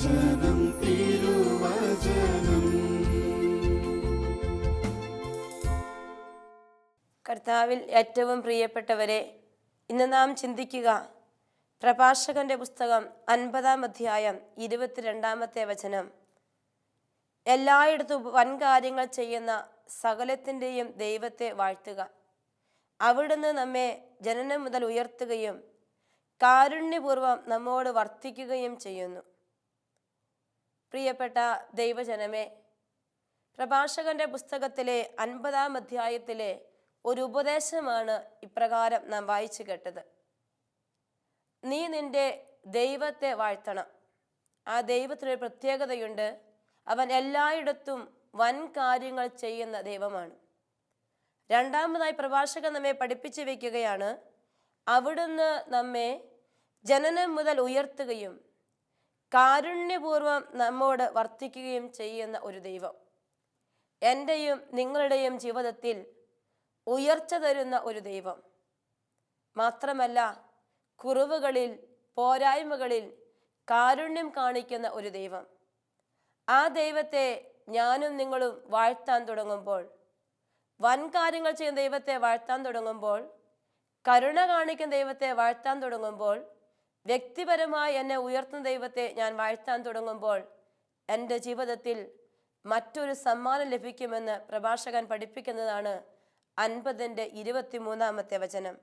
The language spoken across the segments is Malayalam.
വചനം തിരുവചനം. കർത്താവിൽ ഏറ്റവും പ്രിയപ്പെട്ടവരെ ഇന്ന് നാം ചിന്തിക്കുക പ്രഭാഷകന്റെ പുസ്തകം അൻപതാം അധ്യായം ഇരുപത്തിരണ്ടാമത്തെ വചനം. എല്ലായിടത്തും വൻകാര്യങ്ങൾ ചെയ്യുന്ന സകലത്തിന്റെയും ദൈവത്തെ വാഴ്ത്തുക. അവിടുന്ന് നമ്മെ ജനനം മുതൽ ഉയർത്തുകയും കാരുണ്യപൂർവം നമ്മോട് വർത്തിക്കുകയും ചെയ്യുന്നു. പ്രിയപ്പെട്ട ദൈവജനമേ പ്രഭാഷകന്റെ പുസ്തകത്തിലെ അൻപതാം അധ്യായത്തിലെ ഒരു ഉപദേശമാണ് ഇപ്രകാരം നാം വായിച്ചു കേട്ടത്. നീ നിന്റെ ദൈവത്തെ വാഴ്ത്തണം. ആ ദൈവത്തിനൊരു പ്രത്യേകതയുണ്ട്. അവൻ എല്ലായിടത്തും വൻ കാര്യങ്ങൾ ചെയ്യുന്ന ദൈവമാണ്. രണ്ടാമതായി പ്രഭാഷകൻ നമ്മെ പഠിപ്പിച്ചു വയ്ക്കുകയാണ് അവിടുന്ന് നമ്മെ ജനനം മുതൽ ഉയർത്തുകയും കാരുണ്യപൂർവം നമ്മോട് വർത്തിക്കുകയും ചെയ്യുന്ന ഒരു ദൈവം. എന്റെയും നിങ്ങളുടെയും ജീവിതത്തിൽ ഉയർച്ച തരുന്ന ഒരു ദൈവം. മാത്രമല്ല കുറവുകളിൽ പോരായ്മകളിൽ കാരുണ്യം കാണിക്കുന്ന ഒരു ദൈവം. ആ ദൈവത്തെ ഞാനും നിങ്ങളും വാഴ്ത്താൻ തുടങ്ങുമ്പോൾ വൻ കാര്യങ്ങൾ ചെയ്യുന്ന ദൈവത്തെ വാഴ്ത്താൻ തുടങ്ങുമ്പോൾ കരുണ കാണിക്കുന്ന ദൈവത്തെ വാഴ്ത്താൻ തുടങ്ങുമ്പോൾ വ്യക്തിപരമായി എന്നെ ഉയർത്തുന്ന ദൈവത്തെ ഞാൻ വാഴ്ത്താൻ തുടങ്ങുമ്പോൾ എന്റെ ജീവിതത്തിൽ മറ്റൊരു സമ്മാനം ലഭിക്കുമെന്ന് പ്രഭാഷകൻ പഠിപ്പിക്കുന്നതാണ് അൻപതിന്റെ ഇരുപത്തിമൂന്നാമത്തെ വചനം.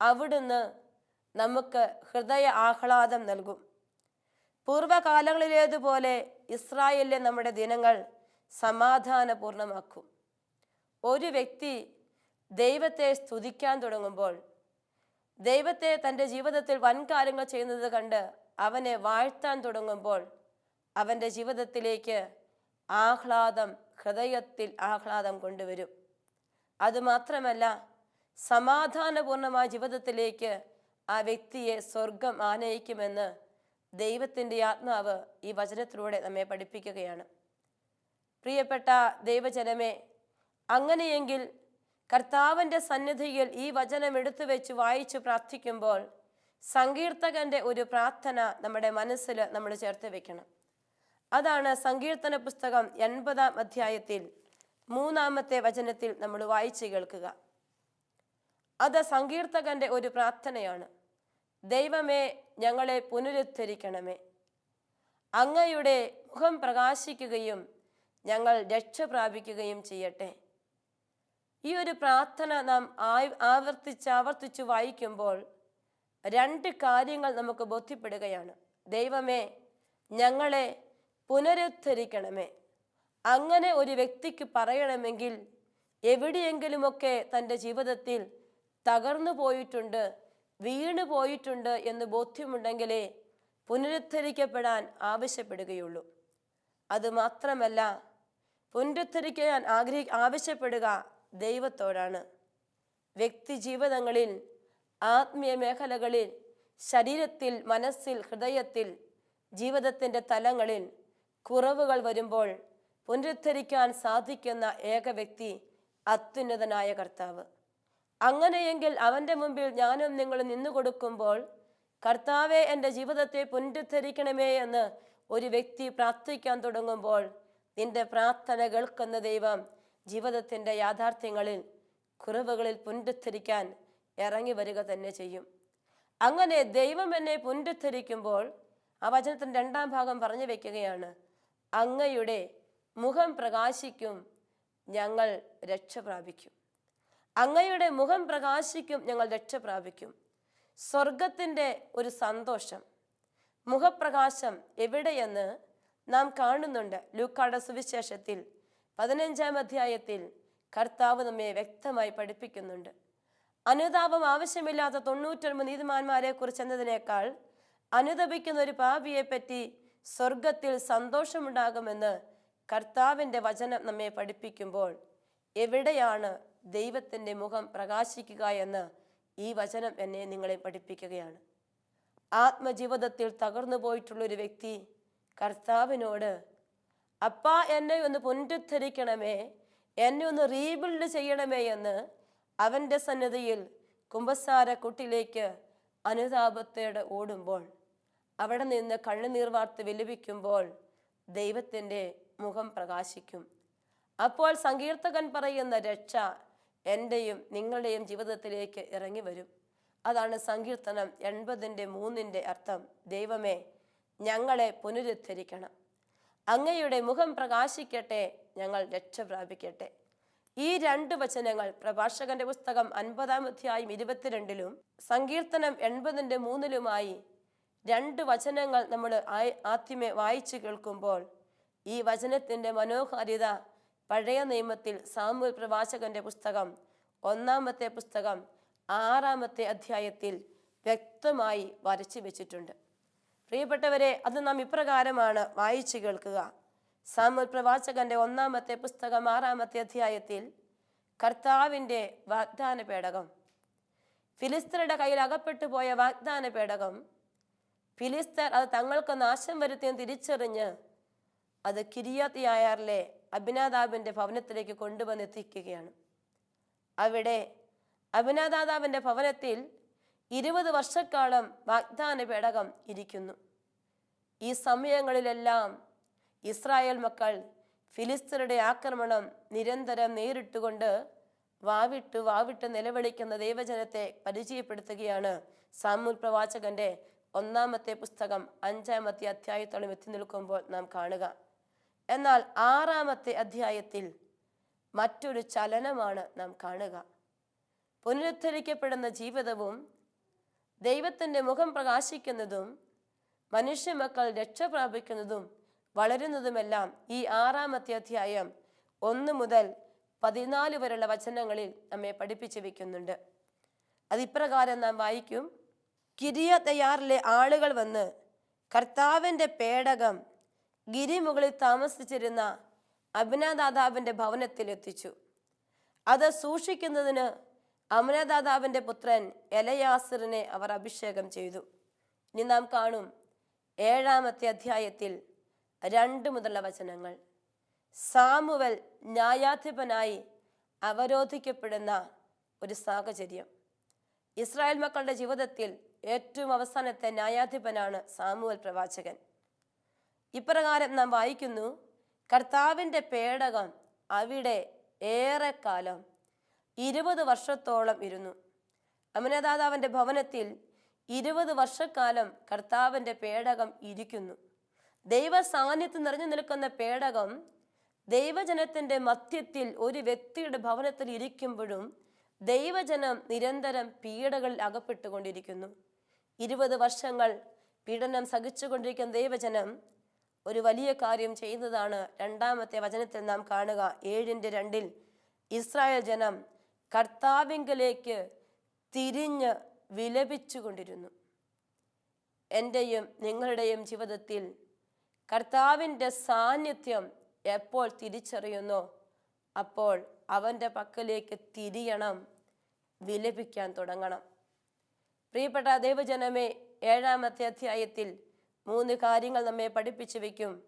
അവിടുന്ന് നമുക്ക് ഹൃദയ ആഹ്ലാദം നൽകും. പൂർവകാലങ്ങളിലേതുപോലെ ഇസ്രായേലിലെ നമ്മുടെ ദിനങ്ങൾ സമാധാനപൂർണമാക്കും. ഒരു വ്യക്തി ദൈവത്തെ സ്തുതിക്കാൻ തുടങ്ങുമ്പോൾ ദൈവത്തെ തന്റെ ജീവിതത്തിൽ വൻകാര്യങ്ങൾ ചെയ്യുന്നത് കണ്ട് അവനെ വാഴ്ത്താൻ തുടങ്ങുമ്പോൾ അവന്റെ ജീവിതത്തിലേക്ക് ആഹ്ലാദം ഹൃദയത്തിൽ ആഹ്ലാദം കൊണ്ടുവരും. അതുമാത്രമല്ല സമാധാനപൂർണമായ ജീവിതത്തിലേക്ക് ആ വ്യക്തിയെ സ്വർഗം ആനയിക്കുമെന്ന് ദൈവത്തിന്റെ ആത്മാവ് ഈ വചനത്തിലൂടെ നമ്മെ പഠിപ്പിക്കുകയാണ്. പ്രിയപ്പെട്ട ദൈവജനമേ അങ്ങനെയെങ്കിൽ കർത്താവിന്റെ സന്നിധിയിൽ ഈ വചനം എടുത്തു വെച്ച് വായിച്ചു പ്രാർത്ഥിക്കുമ്പോൾ സങ്കീർത്തകന്റെ ഒരു പ്രാർത്ഥന നമ്മുടെ മനസ്സിൽ നമ്മൾ ചേർത്ത് വെക്കണം. അതാണ് സങ്കീർത്തന പുസ്തകം എൺപതാം അധ്യായത്തിൽ മൂന്നാമത്തെ വചനത്തിൽ നമ്മൾ വായിച്ച് കേൾക്കുക. അത് സങ്കീർത്തകന്റെ ഒരു പ്രാർത്ഥനയാണ്. ദൈവമേ ഞങ്ങളെ പുനരുദ്ധരിക്കണമേ. അങ്ങയുടെ മുഖം പ്രകാശിക്കുകയും ഞങ്ങൾ രക്ഷ പ്രാപിക്കുകയും ചെയ്യട്ടെ. ഈ ഒരു പ്രാർത്ഥന നാം ആവർത്തിച്ച് ആവർത്തിച്ച് വായിക്കുമ്പോൾ രണ്ട് കാര്യങ്ങൾ നമുക്ക് ബോധ്യപ്പെടുകയാണ്. ദൈവമേ ഞങ്ങളെ പുനരുദ്ധരിക്കണമേ. അങ്ങനെ ഒരു വ്യക്തിക്ക് പറയണമെങ്കിൽ എവിടെയെങ്കിലുമൊക്കെ തന്റെ ജീവിതത്തിൽ തകർന്നു പോയിട്ടുണ്ട് വീണു പോയിട്ടുണ്ട് എന്ന് ബോധ്യമുണ്ടെങ്കിലേ പുനരുദ്ധരിക്കപ്പെടാൻ ആവശ്യപ്പെടുകയുള്ളൂ. അതുമാത്രമല്ല പുനരുദ്ധരിക്കാൻ ആഗ്രഹി ആവശ്യപ്പെടുക ദൈവത്തോടാണ്. വ്യക്തി ജീവിതങ്ങളിൽ ആത്മീയ മേഖലകളിൽ ശരീരത്തിൽ മനസ്സിൽ ഹൃദയത്തിൽ ജീവിതത്തിന്റെ തലങ്ങളിൽ കുറവുകൾ വരുമ്പോൾ പുനരുദ്ധരിക്കാൻ സാധിക്കുന്ന ഏക വ്യക്തി അത്യുന്നതനായ കർത്താവ്. അങ്ങനെയെങ്കിൽ അവന്റെ മുമ്പിൽ ഞാനും നിങ്ങളും നിന്നു കൊടുക്കുമ്പോൾ കർത്താവെ എന്റെ ജീവിതത്തെ പുനരുദ്ധരിക്കണമേ എന്ന് ഒരു വ്യക്തി പ്രാർത്ഥിക്കാൻ തുടങ്ങുമ്പോൾ നിന്റെ പ്രാർത്ഥന കേൾക്കുന്ന ദൈവം ജീവിതത്തിന്റെ യാഥാർത്ഥ്യങ്ങളിൽ കുറവുകളിൽ പുനരുദ്ധരിക്കാൻ ഇറങ്ങി വരിക തന്നെ ചെയ്യും. അങ്ങനെ ദൈവം എന്നെ പുനരുദ്ധരിക്കുമ്പോൾ ആ വചനത്തിന്റെ രണ്ടാം ഭാഗം പറഞ്ഞു വെക്കുകയാണ്. അങ്ങയുടെ മുഖം പ്രകാശിക്കും ഞങ്ങൾ രക്ഷ പ്രാപിക്കും. അങ്ങയുടെ മുഖം പ്രകാശിക്കും ഞങ്ങൾ രക്ഷ പ്രാപിക്കും. സ്വർഗത്തിന്റെ ഒരു സന്തോഷം മുഖപ്രകാശം എവിടെയെന്ന് നാം കാണുന്നുണ്ട്. ലൂക്കാട സുവിശേഷത്തിൽ പതിനഞ്ചാം അധ്യായത്തിൽ കർത്താവ് നമ്മെ വ്യക്തമായി പഠിപ്പിക്കുന്നുണ്ട്. അനുതാപം ആവശ്യമില്ലാത്ത തൊണ്ണൂറ്റൊൻപത് നീതിമാന്മാരെ കുറിച്ച് എന്നതിനേക്കാൾ അനുതപിക്കുന്ന ഒരു പാപിയെ പറ്റി സ്വർഗത്തിൽ സന്തോഷമുണ്ടാകുമെന്ന് കർത്താവിന്റെ വചനം നമ്മെ പഠിപ്പിക്കുമ്പോൾ എവിടെയാണ് ദൈവത്തിന്റെ മുഖം പ്രകാശിക്കുക എന്ന് ഈ വചനം എന്നെ നിങ്ങളെ പഠിപ്പിക്കുകയാണ്. ആത്മജീവിതത്തിൽ തകർന്നു പോയിട്ടുള്ളൊരു വ്യക്തി കർത്താവിനോട് അപ്പാ എന്നെ ഒന്ന് പുനരുദ്ധരിക്കണമേ എന്നെ ഒന്ന് റീബിൽഡ് ചെയ്യണമേ എന്ന് അവന്റെ സന്നിധിയിൽ കുമ്പസാര കുട്ടിലേക്ക് അനുതാപത്തോടെ ഓടുമ്പോൾ അവിടെ നിന്ന് കണ്ണുനീർ വാർത്ത് വിലപിക്കുമ്പോൾ ദൈവത്തിന്റെ മുഖം പ്രകാശിക്കും. അപ്പോൾ സങ്കീർത്തകൻ പറയുന്ന രക്ഷ എന്റെയും നിങ്ങളുടെയും ജീവിതത്തിലേക്ക് ഇറങ്ങി വരും. അതാണ് സങ്കീർത്തനം എൺപതിന്റെ മൂന്നിന്റെ അർത്ഥം. ദൈവമേ ഞങ്ങളെ പുനരുദ്ധരിക്കണം. അങ്ങയുടെ മുഖം പ്രകാശിക്കട്ടെ ഞങ്ങൾ രക്ഷ പ്രാപിക്കട്ടെ. ഈ രണ്ട് വചനങ്ങൾ പ്രഭാഷകന്റെ പുസ്തകം അൻപതാം അധ്യായം ഇരുപത്തിരണ്ടിലും സങ്കീർത്തനം എൺപതിന്റെ മൂന്നിലുമായി രണ്ട് വചനങ്ങൾ നമ്മൾ ആദ്യമേ വായിച്ചു കേൾക്കുമ്പോൾ ഈ വചനത്തിന്റെ മനോഹാരിത പഴയ നിയമത്തിൽ സാമൂൽ പ്രവാചകന്റെ പുസ്തകം ഒന്നാമത്തെ പുസ്തകം ആറാമത്തെ അധ്യായത്തിൽ വ്യക്തമായി വരച്ചു വെച്ചിട്ടുണ്ട്. പ്രിയപ്പെട്ടവരെ അത് നാം ഇപ്രകാരമാണ് വായിച്ചു കേൾക്കുക. സാമുൽ പ്രവാചകന്റെ ഒന്നാമത്തെ പുസ്തകം ആറാമത്തെ അധ്യായത്തിൽ കർത്താവിന്റെ വാഗ്ദാന പേടകം. ഫിലിസ്തരുടെ കയ്യിൽ അകപ്പെട്ടു പോയ വാഗ്ദാന പേടകം. ഫിലിസ്തർ അത് തങ്ങൾക്ക് നാശം വരുത്തിയെന്ന് തിരിച്ചറിഞ്ഞ് അത് കിരിയാത്തിയായാറിലെ അഭിനാതാവിന്റെ ഭവനത്തിലേക്ക് കൊണ്ടുവന്നെത്തിക്കുകയാണ് അവിടെ അഭിനാദാതാവിന്റെ ഭവനത്തിൽ ഇരുപത് വർഷക്കാലം വാഗ്ദാന പേടകം ഇരിക്കുന്നു. ഈ സമയങ്ങളിലെല്ലാം ഇസ്രായേൽ മക്കൾ ഫിലിസ്തീനയുടെ ആക്രമണം നിരന്തരം നേരിട്ടുകൊണ്ട് വാവിട്ട് വാവിട്ട് നിലവിളിക്കുന്ന ദൈവജനത്തെ പരിചയപ്പെടുത്തുകയാണ് സാമൂൽ പ്രവാചകന്റെ ഒന്നാമത്തെ പുസ്തകം അഞ്ചാമത്തെ അധ്യായത്തോളം എത്തി നിൽക്കുമ്പോൾ നാം കാണുക. എന്നാൽ ആറാമത്തെ അധ്യായത്തിൽ മറ്റൊരു ചലനമാണ് നാം കാണുക. പുനരുദ്ധരിക്കപ്പെടുന്ന ജീവിതവും ദൈവത്തിന്റെ മുഖം പ്രകാശിക്കുന്നതും മനുഷ്യമക്കൾ രക്ഷ പ്രാപിക്കുന്നതും വളരുന്നതുമെല്ലാം ഈ ആറാമത്തെ അധ്യായം ഒന്ന് മുതൽ പതിനാല് വരെയുള്ള വചനങ്ങളിൽ നമ്മെ പഠിപ്പിച്ചു വെക്കുന്നുണ്ട്. അതിപ്രകാരം നാം വായിക്കും. കിരിയ തയ്യാറിലെ ആളുകൾ വന്ന് കർത്താവിന്റെ പേടകം ഗിരിമുകളിൽ താമസിച്ചിരുന്ന അഭിനദാതാവിന്റെ ഭവനത്തിൽ എത്തിച്ചു. അത് സൂക്ഷിക്കുന്നതിന് അമനദാതാവിന്റെ പുത്രൻ എലയാസിറിനെ അവർ അഭിഷേകം ചെയ്തു. ഇനി നാം കാണും ഏഴാമത്തെ അധ്യായത്തിൽ രണ്ട് മുതലുള്ള വചനങ്ങൾ. സാമുവൽ ന്യായാധിപനായി അവരോധിക്കപ്പെടുന്ന ഒരു സാഹചര്യം. ഇസ്രായേൽ മക്കളുടെ ജീവിതത്തിൽ ഏറ്റവും അവസാനത്തെ ന്യായാധിപനാണ് സാമുവൽ പ്രവാചകൻ. ഇപ്രകാരം നാം വായിക്കുന്നു കർത്താവിന്റെ പേടകം അവിടെ ഏറെക്കാലം ഇരുപത് വർഷത്തോളം ഇരുന്നു. അമനദാതാവിന്റെ ഭവനത്തിൽ ഇരുപത് വർഷക്കാലം കർത്താവിന്റെ പേടകം ഇരിക്കുന്നു. ദൈവ സാന്നിധ്യം നിറഞ്ഞു നിൽക്കുന്ന പേടകം ദൈവജനത്തിന്റെ മധ്യത്തിൽ ഒരു വ്യക്തിയുടെ ഭവനത്തിൽ ഇരിക്കുമ്പോഴും ദൈവജനം നിരന്തരം പീഡകളിൽ അകപ്പെട്ടുകൊണ്ടിരിക്കുന്നു. ഇരുപത് വർഷങ്ങൾ പീഡനം സഹിച്ചുകൊണ്ടിരിക്കുന്ന ദൈവജനം ഒരു വലിയ കാര്യം ചെയ്യുന്നതാണ്. രണ്ടാമത്തെ വചനത്തിൽ നാം കാണുക ഏഴിന്റെ രണ്ടിൽ ഇസ്രായേൽ ജനം കർത്താവിങ്കലേക്ക് തിരിഞ്ഞ് വിലപിച്ചുകൊണ്ടിരുന്നു. എന്റെയും നിങ്ങളുടെയും ജീവിതത്തിൽ കർത്താവിന്റെ സാന്നിധ്യം എപ്പോൾ തിരിച്ചറിയുന്നോ? അപ്പോൾ അവന്റെ പക്കലേക്ക് തിരിയണം വിലപിക്കാൻ തുടങ്ങണം. പ്രിയപ്പെട്ട ദൈവജനമേ ഏഴാമത്തെ അധ്യായത്തിൽ മൂന്ന് കാര്യങ്ങൾ നമ്മെ പഠിപ്പിച്ചു വയ്ക്കും.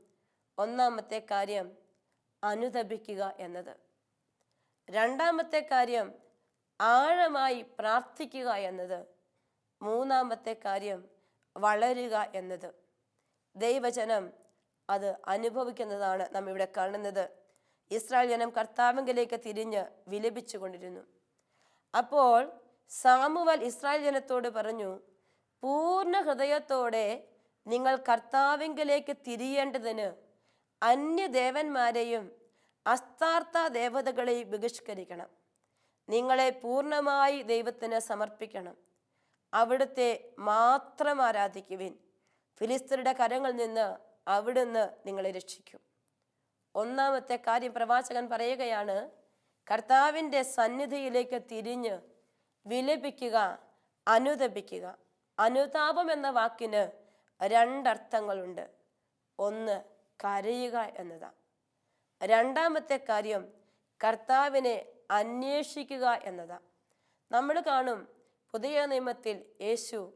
ഒന്നാമത്തെ കാര്യം അനുദപിക്കുക എന്നത്. രണ്ടാമത്തെ കാര്യം ആഴമായി പ്രാർത്ഥിക്കുക എന്നത്. മൂന്നാമത്തെ കാര്യം വളരുക എന്നത്. ദൈവജനം അത് അനുഭവിക്കുന്നതാണ് നാം ഇവിടെ കാണുന്നത്. ഇസ്രായേൽ ജനം കർത്താവിങ്കിലേക്ക് തിരിഞ്ഞ് വിലപിച്ചു കൊണ്ടിരുന്നു. അപ്പോൾ സാമുവൽ ഇസ്രായേൽ ജനത്തോട് പറഞ്ഞു പൂർണ ഹൃദയത്തോടെ നിങ്ങൾ കർത്താവിങ്കിലേക്ക് തിരിയേണ്ടതിന് അന്യദേവന്മാരെയും അസ്താർത്ഥ ദേവതകളെ ബഹിഷ്കരിക്കണം നിങ്ങളെ പൂർണമായി ദൈവത്തിന് സമർപ്പിക്കണം. അവിടുത്തെ മാത്രം ആരാധിക്കുവിൻ. ഫിലിസ്തരുടെ കരങ്ങളിൽ നിന്ന് അവിടുന്ന് നിങ്ങളെ രക്ഷിക്കും. ഒന്നാമത്തെ കാര്യം പ്രവാചകൻ പറയുകയാണ് കർത്താവിന്റെ സന്നിധിയിലേക്ക് തിരിഞ്ഞ് വിലപിക്കുക അനുതപിക്കുക. അനുതാപം എന്ന വാക്കിന് രണ്ടർത്ഥങ്ങളുണ്ട്. ഒന്ന് കരയുക എന്നതാണ്. രണ്ടാമത്തെ കാര്യം കർത്താവിനെ അന്വേഷിക്കുക എന്നതാണ് നമ്മൾ കാണും പുതിയ നിയമത്തിൽ യേശു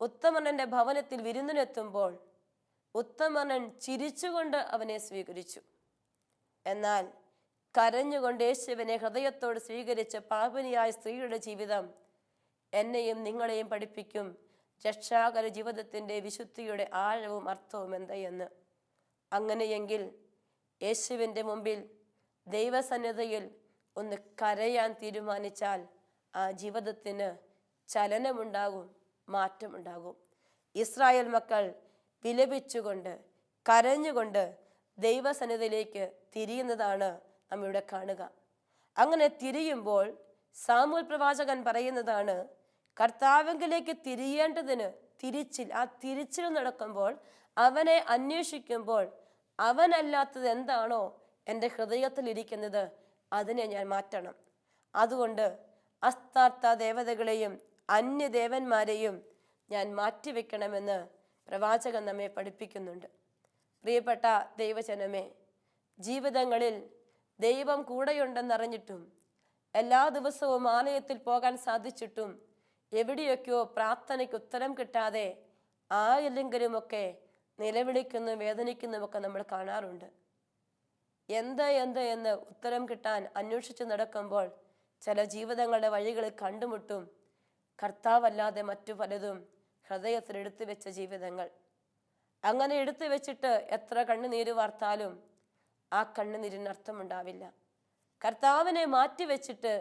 ഉത്തമനന്റെ ഭവനത്തിൽ വിരുന്നിനെത്തുമ്പോൾ ഉത്തമനൻ ചിരിച്ചുകൊണ്ട് അവനെ സ്വീകരിച്ചു. എന്നാൽ കരഞ്ഞുകൊണ്ട് യേശുവിനെ ഹൃദയത്തോട് സ്വീകരിച്ച പാപനിയായ സ്ത്രീയുടെ ജീവിതം എന്നെയും നിങ്ങളെയും പഠിപ്പിക്കും. രക്ഷാകര ജീവിതത്തിന്റെ വിശുദ്ധിയുടെ ആഴവും അർത്ഥവും എന്തെന്ന് അങ്ങനെയെങ്കിൽ യേശുവിന്റെ മുമ്പിൽ ദൈവസന്നദ്ധയിൽ ഒന്ന് കരയാൻ തീരുമാനിച്ചാൽ ആ ജീവിതത്തിന് ചലനമുണ്ടാകും മാറ്റമുണ്ടാകും. ഇസ്രായേൽ മക്കൾ വിലപിച്ചുകൊണ്ട് കരഞ്ഞുകൊണ്ട് ദൈവസന്നിധിയിലേക്ക് തിരിയുന്നതാണ് നമ്മിവിടെ കാണുക. അങ്ങനെ തിരിയുമ്പോൾ സാമൂൽ പ്രവാചകൻ പറയുന്നതാണ് കർത്താവെങ്കിലേക്ക് തിരിയേണ്ടതിന് തിരിച്ചിൽ ആ തിരിച്ചിൽ നടക്കുമ്പോൾ അവനെ അന്വേഷിക്കുമ്പോൾ അവനല്ലാത്തത് എന്താണോ എന്റെ ഹൃദയത്തിൽ ഇരിക്കുന്നത് അതിനെ ഞാൻ മാറ്റണം. അതുകൊണ്ട് അസ്താർത്ഥ ദേവതകളെയും അന്യദേവന്മാരെയും ഞാൻ മാറ്റിവെക്കണമെന്ന് പ്രവാചകൻ നമ്മെ പഠിപ്പിക്കുന്നുണ്ട്. പ്രിയപ്പെട്ട ദൈവജനമേ ജീവിതങ്ങളിൽ ദൈവം കൂടെയുണ്ടെന്നറിഞ്ഞിട്ടും എല്ലാ ദിവസവും ആലയത്തിൽ പോകാൻ സാധിച്ചിട്ടും എവിടെയൊക്കെയോ പ്രാർത്ഥനയ്ക്ക് ഉത്തരം കിട്ടാതെ ആയില്ലെങ്കിലുമൊക്കെ നിലവിളിക്കുന്നു വേദനിക്കുന്നതൊക്കെ നമ്മൾ കാണാറുണ്ട്. എന്ത് എന്ത് എന്ന് ഉത്തരം കിട്ടാൻ അന്വേഷിച്ച് നടക്കുമ്പോൾ ചില ജീവിതങ്ങളുടെ വഴികളിൽ കണ്ടുമുട്ടും. കർത്താവല്ലാതെ മറ്റു പലതും ഹൃദയത്തിൽ എടുത്തു വെച്ച ജീവിതങ്ങൾ. അങ്ങനെ എടുത്തു വെച്ചിട്ട് എത്ര കണ്ണുനീര് വാർത്താലും ആ കണ്ണുനീരിന് അർത്ഥമുണ്ടാവില്ല. കർത്താവിനെ മാറ്റി വെച്ചിട്ട്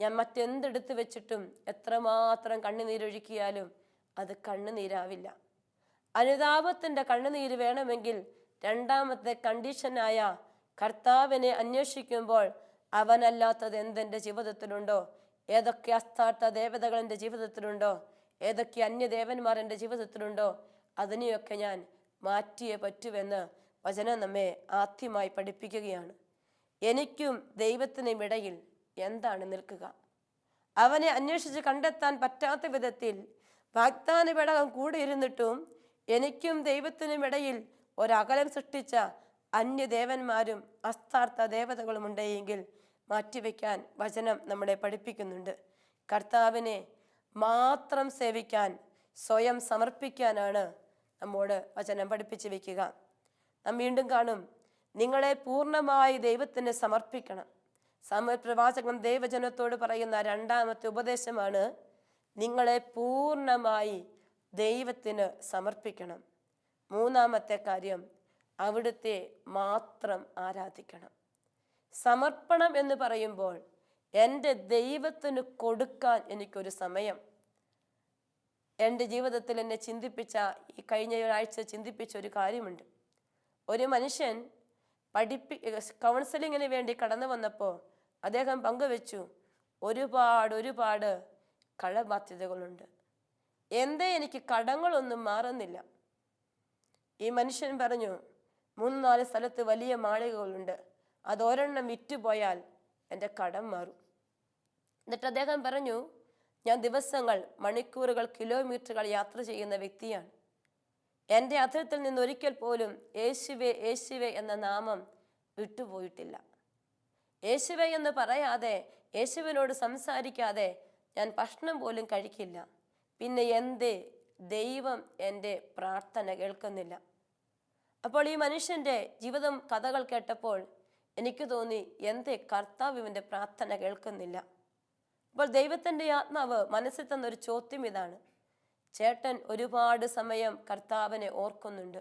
ഞാൻ മറ്റെന്തെടുത്ത് വെച്ചിട്ടും എത്രമാത്രം കണ്ണുനീരൊഴുക്കിയാലും അത് കണ്ണുനീരാവില്ല. അനുതാപത്തിന്റെ കണ്ണുനീര് വേണമെങ്കിൽ രണ്ടാമത്തെ കണ്ടീഷനായ കർത്താവിനെ അന്വേഷിക്കുമ്പോൾ അവനല്ലാത്തത് എന്തെന്റെ ജീവിതത്തിലുണ്ടോ? ഏതൊക്കെ അസ്ഥാർത്ഥ ദേവതകൾ എന്റെ ജീവിതത്തിലുണ്ടോ? ഏതൊക്കെ അന്യദേവന്മാർ എന്റെ ജീവിതത്തിലുണ്ടോ? അതിനെയൊക്കെ ഞാൻ മാറ്റിയേ പറ്റുമെന്ന് വചനം നമ്മെ ആദ്യമായി പഠിപ്പിക്കുകയാണ്. എനിക്കും ദൈവത്തിനും ഇടയിൽ എന്താണ് നിൽക്കുക? അവനെ അന്വേഷിച്ച് കണ്ടെത്താൻ പറ്റാത്ത വിധത്തിൽ വാഗ്ദാന പേടകം കൂടെ ഇരുന്നിട്ടും എനിക്കും ദൈവത്തിനും ഇടയിൽ ഒരകലം സൃഷ്ടിച്ച അന്യദേവന്മാരും അസ്ഥാർത്ഥ ദേവതകളും ഉണ്ടെങ്കിൽ മാറ്റിവെക്കാൻ വചനം നമ്മളെ പഠിപ്പിക്കുന്നുണ്ട്. കർത്താവിനെ മാത്രം സേവിക്കാൻ സ്വയം സമർപ്പിക്കാനാണ് നമ്മോട് വചനം പഠിപ്പിച്ചു വെക്കുക. നാം വീണ്ടും കാണും നിങ്ങളെ പൂർണമായി ദൈവത്തിന് സമർപ്പിക്കണം. സമ പ്രവാചകൻ ദൈവജനത്തോട് പറയുന്ന രണ്ടാമത്തെ ഉപദേശമാണ് നിങ്ങളെ പൂർണമായി ദൈവത്തിന് സമർപ്പിക്കണം. മൂന്നാമത്തെ കാര്യം അവിടുത്തെ മാത്രം ആരാധിക്കണം. സമർപ്പണം എന്ന് പറയുമ്പോൾ എന്റെ ദൈവത്തിന് കൊടുക്കാൻ എനിക്കൊരു സമയം. എന്റെ ജീവിതത്തിൽ എന്നെ ചിന്തിപ്പിച്ച ഈ കഴിഞ്ഞ ഒരാഴ്ച ചിന്തിപ്പിച്ച ഒരു കാര്യമുണ്ട്. ഒരു മനുഷ്യൻ പഠിപ്പി കൗൺസിലിങ്ങിന് വേണ്ടി കടന്നു വന്നപ്പോൾ അദ്ദേഹം പങ്കുവെച്ചു. ഒരുപാട് ഒരുപാട് കടബാധ്യതകളുണ്ട് എന്തേ എനിക്ക് കടങ്ങളൊന്നും മാറുന്നില്ല. ഈ മനുഷ്യൻ പറഞ്ഞു മൂന്ന് നാല് സ്ഥലത്ത് വലിയ മാളികകളുണ്ട്. അതൊരെണ്ണം വിറ്റുപോയാൽ എന്റെ കടം മാറും. എന്നിട്ട് അദ്ദേഹം പറഞ്ഞു ഞാൻ ദിവസങ്ങൾ മണിക്കൂറുകൾ കിലോമീറ്ററുകൾ യാത്ര ചെയ്യുന്ന വ്യക്തിയാണ്. എന്റെ അധരത്തിൽ നിന്ന് ഒരിക്കൽ പോലും യേശുവേ യേശുവേ എന്ന നാമം വിട്ടുപോയിട്ടില്ല. യേശുവേ എന്ന് പറയാതെ യേശുവിനോട് സംസാരിക്കാതെ ഞാൻ ഭക്ഷണം പോലും കഴിക്കില്ല. പിന്നെ എന്ത്? ദൈവം എന്റെ പ്രാർത്ഥന കേൾക്കുന്നില്ല. അപ്പോൾ ഈ മനുഷ്യന്റെ ജീവിതം കഥകൾ കേട്ടപ്പോൾ എനിക്ക് തോന്നി എന്ത്? കർത്താവ് ഇവന്റെ പ്രാർത്ഥന കേൾക്കുന്നില്ല. അപ്പോൾ ദൈവത്തിന്റെ ആത്മാവ് മനസ്സിൽ തന്നൊരു ചോദ്യം ഇതാണ്. ചേട്ടൻ ഒരുപാട് സമയം കർത്താവിനെ ഓർക്കുന്നുണ്ട്.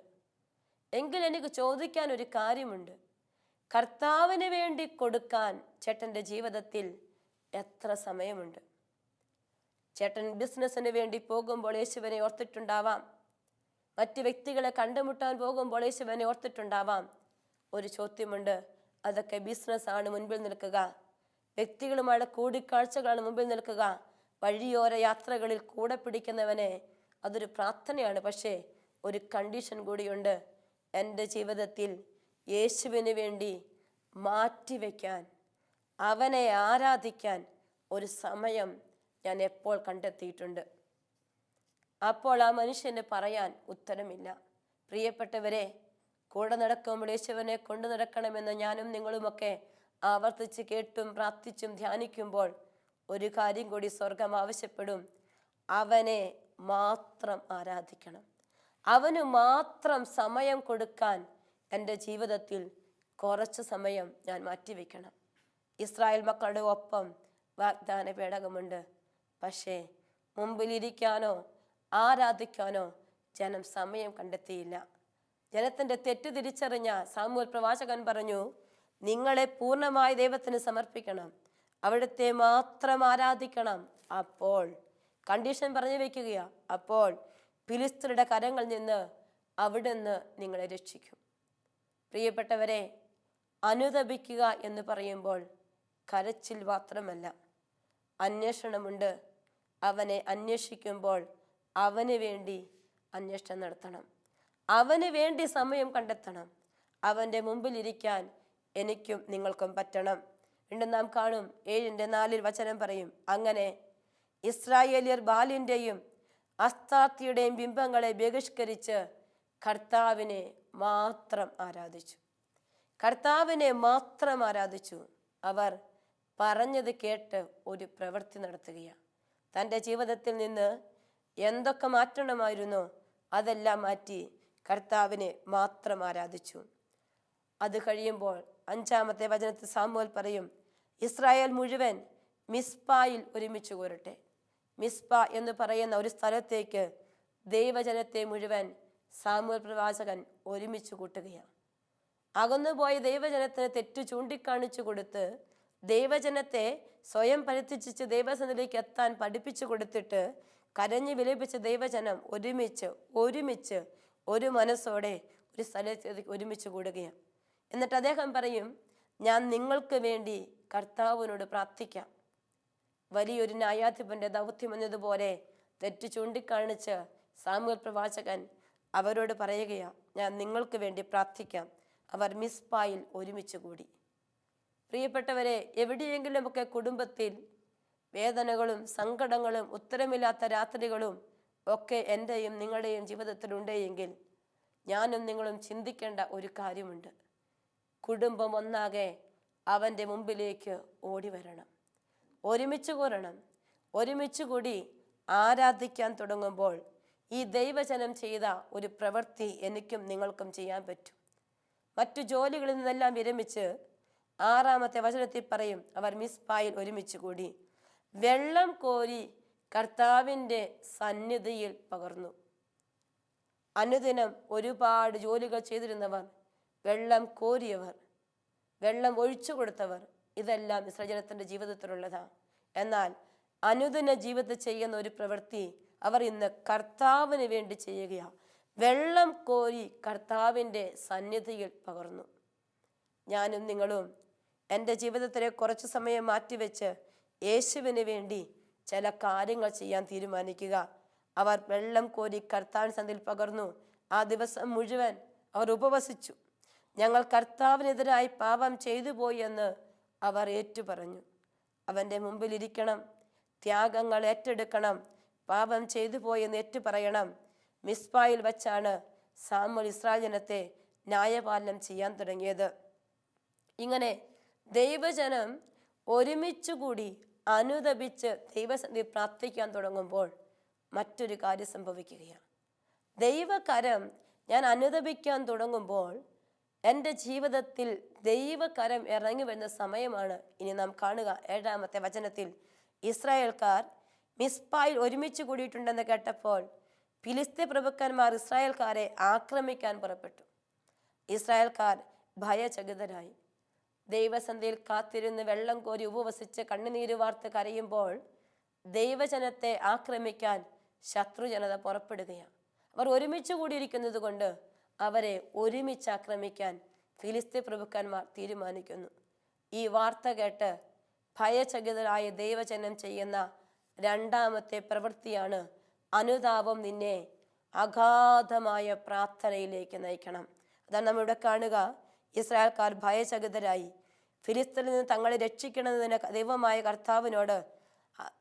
എങ്കിൽ എനിക്ക് ചോദിക്കാൻ ഒരു കാര്യമുണ്ട്. കർത്താവിന് വേണ്ടി കൊടുക്കാൻ ചേട്ടന്റെ ജീവിതത്തിൽ എത്ര സമയമുണ്ട്? ചേട്ടൻ ബിസിനസ്സിന് വേണ്ടി പോകുമ്പോൾ യേശുവിനെ ഓർത്തിട്ടുണ്ടാവാം. മറ്റ് വ്യക്തികളെ കണ്ടുമുട്ടാൻ പോകുമ്പോൾ യേശുവിനെ ഓർത്തിട്ടുണ്ടാവാം. ഒരു ചോദ്യമുണ്ട് അതൊക്കെ ബിസിനസ്സാണ് മുൻപിൽ നിൽക്കുക. വ്യക്തികളുമായുള്ള കൂടിക്കാഴ്ചകളാണ് മുമ്പിൽ നിൽക്കുക. വഴിയോര യാത്രകളിൽ കൂടെ പിടിക്കുന്നവനെ അതൊരു പ്രാർത്ഥനയാണ്. പക്ഷേ ഒരു കണ്ടീഷൻ കൂടിയുണ്ട്. എന്റെ ജീവിതത്തിൽ യേശുവിന് വേണ്ടി മാറ്റിവെക്കാൻ അവനെ ആരാധിക്കാൻ ഒരു സമയം ഞാൻ എപ്പോൾ കണ്ടെത്തിയിട്ടുണ്ട്? അപ്പോൾ ആ മനുഷ്യന് പറയാൻ ഉത്തരമില്ല. പ്രിയപ്പെട്ടവരെ കൂടെ നടക്കും വിളിച്ചവനെ കൊണ്ടു നടക്കണമെന്ന് ഞാനും നിങ്ങളുമൊക്കെ ആവർത്തിച്ച് കേട്ടും പ്രാർത്ഥിച്ചും ധ്യാനിക്കുമ്പോൾ ഒരു കാര്യം കൂടി സ്വർഗം ആവശ്യപ്പെടും. അവനെ മാത്രം ആരാധിക്കണം. അവന് മാത്രം സമയം കൊടുക്കാൻ എന്റെ ജീവിതത്തിൽ കുറച്ച് സമയം ഞാൻ മാറ്റിവെക്കണം. ഇസ്രായേൽ മക്കളുടെ ഒപ്പം വാഗ്ദാന പേടകമുണ്ട് പക്ഷേ മുമ്പിലിരിക്കാനോ ആരാധിക്കാനോ ജനം സമയം കണ്ടെത്തിയില്ല. ജനത്തിന്റെ തെറ്റ് തിരിച്ചറിഞ്ഞ സാമൂഹ്യ പ്രവാചകൻ പറഞ്ഞു നിങ്ങളെ പൂർണമായി ദൈവത്തിന് സമർപ്പിക്കണം. അവിടുത്തെ മാത്രം ആരാധിക്കണം. അപ്പോൾ കണ്ടീഷൻ പറഞ്ഞു വെക്കുകയാ അപ്പോൾ ഫിലിസ്തരുടെ കരങ്ങളിൽ നിന്ന് അവിടുന്ന് നിങ്ങളെ രക്ഷിക്കും. പ്രിയപ്പെട്ടവരെ അനുതപിക്കുക എന്ന് പറയുമ്പോൾ കരച്ചിൽ മാത്രമല്ല. അന്വേഷണമുണ്ട്. അവനെ അന്വേഷിക്കുമ്പോൾ അവന് വേണ്ടി അന്വേഷണം നടത്തണം. അവന് വേണ്ടി സമയം കണ്ടെത്തണം. അവന്റെ മുമ്പിലിരിക്കാൻ എനിക്കും നിങ്ങൾക്കും പറ്റണം. വീണ്ടും നാം കാണും. ഏഴിന്റെ നാലിൽ വചനം പറയും. അങ്ങനെ ഇസ്രായേലിയർ ബാലിന്റെയും അസ്താത്തിയുടെയും ബിംബങ്ങളെ ബഹിഷ്കരിച്ച് കർത്താവിനെ മാത്രം ആരാധിച്ചു. കർത്താവിനെ മാത്രം ആരാധിച്ചു. അവർ പറഞ്ഞത് കേട്ട് ഒരു പ്രവൃത്തി നടത്തുകയാണ്. തന്റെ ജീവിതത്തിൽ നിന്ന് എന്തൊക്കെ മാറ്റണമായിരുന്നോ അതെല്ലാം മാറ്റി കർത്താവിനെ മാത്രം ആരാധിച്ചു. അത് കഴിയുമ്പോൾ അഞ്ചാമത്തെ വചനത്തിൽ സാമുവൽ പറയും ഇസ്രായേൽ മുഴുവൻ മിസ്പായിൽ ഒരുമിച്ച് കൂരട്ടെ. മിസ്പ എന്ന് പറയുന്ന ഒരു സ്ഥലത്തേക്ക് ദൈവജനത്തെ മുഴുവൻ സാമുവൽ പ്രവാചകൻ ഒരുമിച്ച് കൂട്ടുകയാണ്. അകന്നുപോയ ദൈവജനത്തിന് തെറ്റു ചൂണ്ടിക്കാണിച്ചു കൊടുത്ത് ദൈവജനത്തെ സ്വയം പരിത്യജിച്ച് ദൈവസന്നിധിയിലേക്ക് എത്താൻ പഠിപ്പിച്ചു കൊടുത്തിട്ട് കരഞ്ഞു വിലപിച്ച ദൈവജനം ഒരുമിച്ച് ഒരുമിച്ച് ഒരു മനസ്സോടെ ഒരു സ്ഥലത്തേക്ക് ഒരുമിച്ച് കൂടുകയാണ്. എന്നിട്ട് അദ്ദേഹം പറയും ഞാൻ നിങ്ങൾക്ക് വേണ്ടി കർത്താവിനോട് പ്രാർത്ഥിക്കാം. വലിയൊരു ന്യായാധിപന്റെ ദൗത്യം എന്നതുപോലെ തെറ്റ് ചൂണ്ടിക്കാണിച്ച് സാമൂഹ്യ പ്രവാചകൻ അവരോട് പറയുകയാണ് ഞാൻ നിങ്ങൾക്ക് വേണ്ടി പ്രാർത്ഥിക്കാം. അവർ മിസ്പായിൽ ഒരുമിച്ച് കൂടി. പ്രിയപ്പെട്ടവരെ എവിടെയെങ്കിലുമൊക്കെ കുടുംബത്തിൽ വേദനകളും സങ്കടങ്ങളും ഉത്തരമില്ലാത്ത രാത്രികളും ഒക്കെ എന്റെയും നിങ്ങളുടെയും ജീവിതത്തിലുണ്ടെങ്കിൽ ഞാനും നിങ്ങളും ചിന്തിക്കേണ്ട ഒരു കാര്യമുണ്ട്. കുടുംബം ഒന്നാകെ അവന്റെ മുമ്പിലേക്ക് ഓടി വരണം ഒരുമിച്ച് കൂടണം. ഒരുമിച്ച് കൂടി ആരാധിക്കാൻ തുടങ്ങുമ്പോൾ ഈ ദൈവജനം ചെയ്ത ഒരു പ്രവൃത്തി എനിക്കും നിങ്ങൾക്കും ചെയ്യാൻ പറ്റും. മറ്റു ജോലികളിൽ നിന്നെല്ലാം വിരമിച്ച് ആറാമത്തെ വചനത്തിൽ പറയും അവർ മിസ്പായിൽ ഒരുമിച്ച് കൂടി വെള്ളം കോരി കർത്താവിന്റെ സന്നിധിയിൽ പകർന്നു. അനുദിനം ഒരുപാട് ജോലികൾ ചെയ്തിരുന്നവർ വെള്ളം കോരിയവർ വെള്ളം ഒഴിച്ചു കൊടുത്തവർ ഇതെല്ലാം ഇസ്രജനത്തിന്റെ ജീവിതത്തിലുള്ളതാണ് എന്നാൽ അനുദിന ജീവിതത്തിൽ ചെയ്യുന്ന ഒരു പ്രവൃത്തി അവർ ഇന്ന് കർത്താവിന് വേണ്ടി ചെയ്യുകയാണ് വെള്ളം കോരി കർത്താവിന്റെ സന്നിധിയിൽ പകർന്നു. ഞാനും നിങ്ങളും എന്റെ ജീവിതത്തിലെ കുറച്ച് സമയം മാറ്റിവെച്ച് യേശുവിന് വേണ്ടി ചില കാര്യങ്ങൾ ചെയ്യാൻ തീരുമാനിക്കുക. അവർ വെള്ളം കോരി കർത്താവിൻ സന്ധിയിൽ പകർന്നു. ആ ദിവസം മുഴുവൻ അവർ ഉപവസിച്ചു. ഞങ്ങൾ കർത്താവിനെതിരായി പാപം ചെയ്തു പോയി എന്ന് അവർ ഏറ്റുപറഞ്ഞു. അവന്റെ മുമ്പിൽ ഇരിക്കണം. ത്യാഗങ്ങൾ ഏറ്റെടുക്കണം. പാപം ചെയ്തു എന്ന് ഏറ്റു പറയണം മിസ്ബായിൽ വച്ചാണ് സാമുൽ ഇസ്രായേൽ ജനത്തെ ന്യായപാലനം ചെയ്യാൻ തുടങ്ങിയത്. ഇങ്ങനെ ദൈവജനം ഒരുമിച്ച് കൂടി അനുദപിച്ച് ദൈവസന്ധി പ്രാർത്ഥിക്കാൻ തുടങ്ങുമ്പോൾ മറ്റൊരു കാര്യം സംഭവിക്കുകയാണ്. ദൈവകരം ഞാൻ അനുദപിക്കാൻ തുടങ്ങുമ്പോൾ എന്റെ ജീവിതത്തിൽ ദൈവകരം ഇറങ്ങി വരുന്ന സമയമാണ് ഇനി നാം കാണുക. ഏഴാമത്തെ വചനത്തിൽ ഇസ്രായേൽക്കാർ മിസ്പായിൽ ഒരുമിച്ച് കൂടിയിട്ടുണ്ടെന്ന് കേട്ടപ്പോൾ ഫിലിസ്തീ പ്രഭുക്കന്മാർ ഇസ്രായേൽക്കാരെ ആക്രമിക്കാൻ പുറപ്പെട്ടു. ഇസ്രായേൽക്കാർ ഭയചകിതരായി. ദൈവസന്ധിയിൽ കാത്തിരുന്ന് വെള്ളം കോരി ഉപവസിച്ച് കണ്ണുനീര് വാർത്ത് കരയുമ്പോൾ ദൈവജനത്തെ ആക്രമിക്കാൻ ശത്രുജനത പുറപ്പെടുകയാണ്. അവർ ഒരുമിച്ച് കൂടിയിരിക്കുന്നത് കൊണ്ട് അവരെ ഒരുമിച്ച് ആക്രമിക്കാൻ ഫിലിസ്തീൻ പ്രഭുക്കന്മാർ തീരുമാനിക്കുന്നു. ഈ വാർത്ത കേട്ട് ഭയചകിതരായ ദൈവജനം ചെയ്യുന്ന രണ്ടാമത്തെ പ്രവൃത്തിയാണ് അനുതാപം നിന്നെ അഗാധമായ പ്രാർത്ഥനയിലേക്ക് നയിക്കണം. അതാണ് നമ്മൾ ഇവിടെ കാണുക. ഇസ്രായേൽക്കാർ ഭയചകിതരായി ഫിലിസ്തീനിൽ നിന്ന് തങ്ങളെ രക്ഷിക്കണമെന്നതിന് ദൈവമായ കർത്താവിനോട്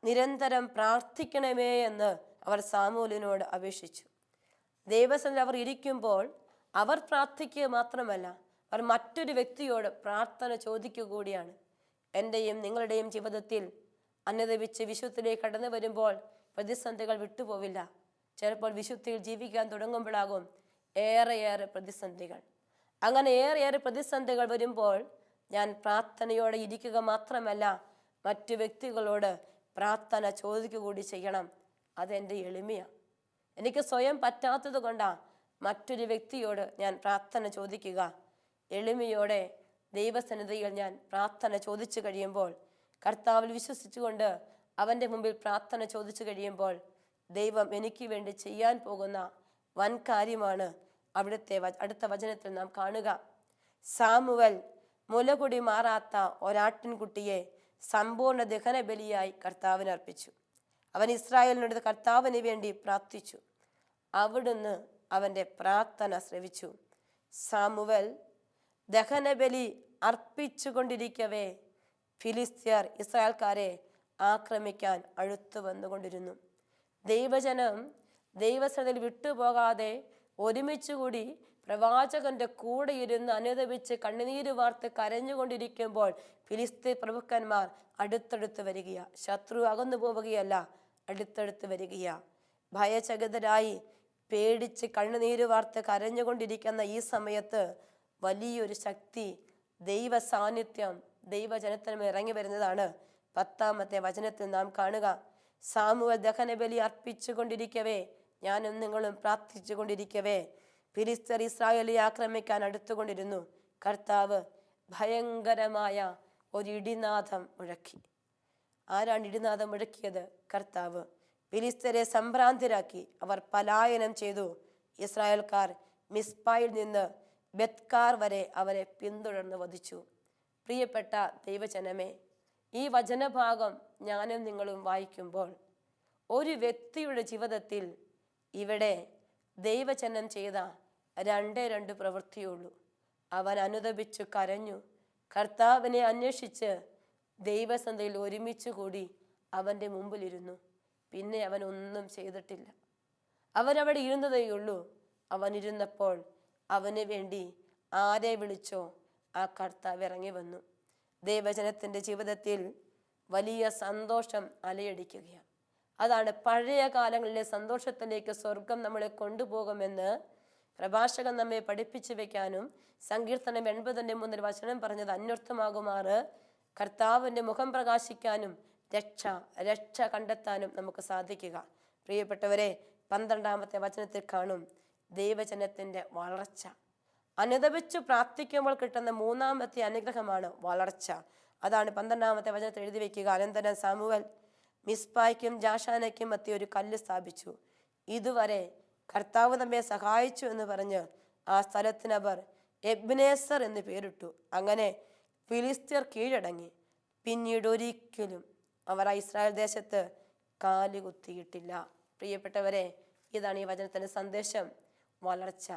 നിരന്തരം പ്രാർത്ഥിക്കണമേ എന്ന് അവർ സാമൂലിനോട് അപേക്ഷിച്ചു. ദൈവസന്നിധി അവർ ഇരിക്കുമ്പോൾ അവർ പ്രാർത്ഥിക്കുക മാത്രമല്ല അവർ മറ്റൊരു വ്യക്തിയോട് പ്രാർത്ഥന ചോദിക്കുക കൂടിയാണ്. എന്റെയും നിങ്ങളുടെയും ജീവിതത്തിൽ അന്നതപിച്ച് വിശുദ്ധിലേക്ക് കടന്നു വരുമ്പോൾ പ്രതിസന്ധികൾ വിട്ടുപോവില്ല. ചിലപ്പോൾ വിശുദ്ധിയിൽ ജീവിക്കാൻ തുടങ്ങുമ്പോഴാകും ഏറെയേറെ പ്രതിസന്ധികൾ. അങ്ങനെ ഏറെയേറെ പ്രതിസന്ധികൾ വരുമ്പോൾ ഞാൻ പ്രാർത്ഥനയോടെ ഇരിക്കുക മാത്രമല്ല മറ്റു വ്യക്തികളോട് പ്രാർത്ഥന ചോദിക്കുക കൂടി ചെയ്യണം. അതെന്റെ എളിമയാണ് എനിക്ക് സ്വയം പറ്റാത്തത് കൊണ്ടാണ് മറ്റൊരു വ്യക്തിയോട് ഞാൻ പ്രാർത്ഥന ചോദിക്കുക. എളിമയോടെ ദൈവസന്നിധിയിൽ ഞാൻ പ്രാർത്ഥന ചോദിച്ചു കഴിയുമ്പോൾ കർത്താവിൽ വിശ്വസിച്ചുകൊണ്ട് അവന്റെ മുമ്പിൽ പ്രാർത്ഥന ചോദിച്ചു കഴിയുമ്പോൾ ദൈവം എനിക്ക് വേണ്ടി ചെയ്യാൻ പോകുന്ന വൻ കാര്യമാണ് അവിടുത്തെ അടുത്ത വചനത്തിൽ നാം കാണുക. സാമുവൽ മുലകുടി മാറാത്ത ഒരാട്ടിൻകുട്ടിയെ സമ്പൂർണ ദഹനബലിയായി കർത്താവിന് അർപ്പിച്ചു. അവൻ ഇസ്രായേലിനോട് കർത്താവിന് വേണ്ടി പ്രാർത്ഥിച്ചു. അവിടുന്ന് അവന്റെ പ്രാർത്ഥന ശ്രവിച്ചു. സാമുവൽ ദഹനബലി അർപ്പിച്ചുകൊണ്ടിരിക്കവേ ഫിലിസ്തീയർ ഇസ്രായേൽക്കാരെ ആക്രമിക്കാൻ അടുത്തു വന്നുകൊണ്ടിരുന്നു. ദൈവജനം ദൈവസ്ഥലത്തിൽ വിട്ടുപോകാതെ ഒരുമിച്ചുകൂടി പ്രവാചകന്റെ കൂടെ ഇരുന്ന് അനുദപിച്ച് കണ്ണുനീര് വാർത്ത് കരഞ്ഞുകൊണ്ടിരിക്കുമ്പോൾ ഫിലിസ്തീൻ പ്രഭുക്കന്മാർ അടുത്തടുത്ത് വരികയാ. ശത്രു അകന്നു പോവുകയല്ല അടുത്തടുത്ത് വരികയാ. ഭയചകിതരായി പേടിച്ച് കണ്ണുനീര് വാർത്ത് കരഞ്ഞുകൊണ്ടിരിക്കുന്ന ഈ സമയത്ത് വലിയൊരു ശക്തി ദൈവ സാന്നിധ്യം ദൈവജനത്തിനും ഇറങ്ങി വരുന്നതാണ്. പത്താമത്തെ വചനത്തിൽ നാം കാണുക സാമുവൽ ദഹനബലി അർപ്പിച്ചുകൊണ്ടിരിക്കവേ ഞാനും നിങ്ങളും പ്രാർത്ഥിച്ചുകൊണ്ടിരിക്കവേ ഫിലിസ്തർ ഇസ്രായേലി ആക്രമിക്കാൻ അടുത്തുകൊണ്ടിരുന്നു. കർത്താവ് ഭയങ്കരമായ ഒരു ഇടിനാഥം മുഴക്കി. ആരാണ് ഇടിനാഥം മുഴക്കിയത്? കർത്താവ്. ഫിലിസ്തരെ സംഭ്രാന്തരാക്കി അവർ പലായനം ചെയ്തു. ഇസ്രായേൽക്കാർ മിസ്പായിൽ നിന്ന് ബെത്കാർ വരെ അവരെ പിന്തുടർന്ന് വധിച്ചു. പ്രിയപ്പെട്ട ദൈവജനമേ ഈ വചനഭാഗം ഞാനും നിങ്ങളും വായിക്കുമ്പോൾ ഒരു വ്യക്തിയുടെ ജീവിതത്തിൽ ഇവിടെ ദൈവചനം ചെയ്ത രണ്ടേ രണ്ട് പ്രവൃത്തിയുള്ളൂ. അവൻ അനുദപിച്ചു കരഞ്ഞു. കർത്താവിനെ അന്വേഷിച്ച് ദൈവസന്ധയിൽ ഒരുമിച്ച് കൂടി അവന്റെ മുമ്പിലിരുന്നു. പിന്നെ അവൻ ഒന്നും ചെയ്തിട്ടില്ല. അവനവിടെ ഇരുന്നതേയുള്ളൂ അവൻ ഇരുന്നപ്പോൾ അവന് വേണ്ടി ആരെ വിളിച്ചോ ആ കർത്താവ് ഇറങ്ങി വന്നു. ദൈവജനത്തിന്റെ ജീവിതത്തിൽ വലിയ സന്തോഷം അലയടിക്കുകയാണ്. അതാണ് പഴയ കാലങ്ങളിലെ സന്തോഷത്തിലേക്ക് സ്വർഗം നമ്മളെ കൊണ്ടുപോകുമെന്ന് പ്രഭാഷകൻ നമ്മെ പഠിപ്പിച്ചു വെക്കാനും സങ്കീർത്തനം എൺപതിന്റെ മൂന്നിൽ വചനം പറഞ്ഞത് അന്വർത്ഥമാകുമാറ്. കർത്താവിന്റെ മുഖം പ്രകാശിക്കാനും രക്ഷ രക്ഷ കണ്ടെത്താനും നമുക്ക് സാധിക്കുക. പ്രിയപ്പെട്ടവരെ പന്ത്രണ്ടാമത്തെ വചനത്തിൽ കാണും ദൈവജനത്തിന്റെ വളർച്ച. അനുദപിച്ചു പ്രാർത്ഥിക്കുമ്പോൾ കിട്ടുന്ന മൂന്നാമത്തെ അനുഗ്രഹമാണ് വളർച്ച. അതാണ് പന്ത്രണ്ടാമത്തെ വചനത്തിൽ എഴുതി വെക്കുക. അനന്തരം സാമുവൽ മിസ്പായ്ക്കും ജാഷാനയ്ക്കും മത്തി ഒരു കല്ല് സ്ഥാപിച്ചു. ഇതുവരെ കർത്താവ് നമ്മെ സഹായിച്ചു എന്ന് പറഞ്ഞ് ആ സ്ഥലത്തിനവർ എബ്നേസർ എന്ന് പേരിട്ടു. അങ്ങനെ ഫിലിസ്തീർ കീഴടങ്ങി. പിന്നീട് ഒരിക്കലും അവർ ആ ഇസ്രായേൽ ദേശത്ത് കാലുകുത്തിയിട്ടില്ല പ്രിയപ്പെട്ടവരെ ഇതാണ് ഈ വചനത്തിന്റെ സന്ദേശം. വളർച്ച.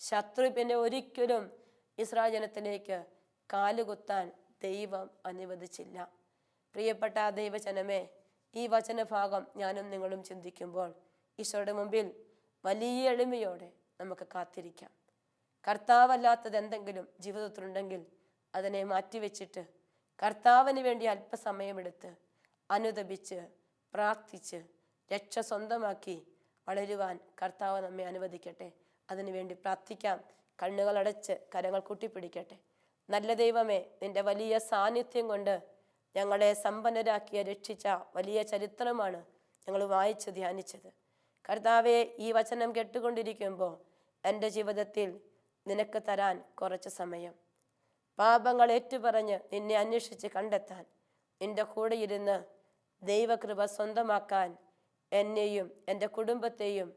ശത്രു പിന്നെ ഒരിക്കലും ഇസ്രായേൽ ജനത്തിലേക്ക് കാലുകുത്താൻ ദൈവം അനുവദിച്ചില്ല. പ്രിയപ്പെട്ട ദൈവജനമേ ഈ വചനഭാഗം ഞാനും നിങ്ങളും ചിന്തിക്കുമ്പോൾ ഈശോയുടെ മുമ്പിൽ വലിയ എളിമയോടെ നമുക്ക് കാത്തിരിക്കാം. കർത്താവല്ലാത്തത് എന്തെങ്കിലും ജീവിതത്തിലുണ്ടെങ്കിൽ അതിനെ മാറ്റിവെച്ചിട്ട് കർത്താവിന് വേണ്ടി അല്പസമയമെടുത്ത് അനുദപിച്ച് പ്രാർത്ഥിച്ച് രക്ഷ സ്വന്തമാക്കി വളരുവാൻ കർത്താവ് നമ്മെ അനുവദിക്കട്ടെ. അതിനുവേണ്ടി പ്രാർത്ഥിക്കാം. കണ്ണുകൾ അടച്ച് കരങ്ങൾ കൂട്ടിപ്പിടിക്കട്ടെ. നല്ല ദൈവമേ നിന്റെ വലിയ സാന്നിധ്യം കൊണ്ട് ഞങ്ങളെ സമ്പന്നരാക്കിയ രക്ഷിച്ച വലിയ ചരിത്രമാണ് ഞങ്ങൾ വായിച്ച് ധ്യാനിച്ചത്. കർത്താവെ ഈ വചനം കേട്ടുകൊണ്ടിരിക്കുമ്പോൾ എന്റെ ജീവിതത്തിൽ നിനക്ക് തരാൻ കുറച്ച് സമയം. പാപങ്ങൾ ഏറ്റുപറഞ്ഞ് നിന്നെ അന്വേഷിച്ച് കണ്ടെത്താൻ നിന്റെ കൂടെ ഇരുന്ന് ദൈവകൃപ സ്വന്തമാക്കാൻ എന്നെയും എന്റെ കുടുംബത്തെയും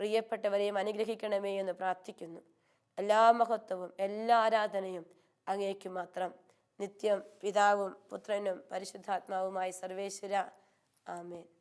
പ്രിയപ്പെട്ടവരെയും അനുഗ്രഹിക്കണമേ എന്ന് പ്രാർത്ഥിക്കുന്നു. എല്ലാ മഹത്വവും എല്ലാ ആരാധനയും അങ്ങേക്ക് മാത്രം. നിത്യം പിതാവും പുത്രനും പരിശുദ്ധാത്മാവുമായി സർവേശ്വര. ആമേൻ.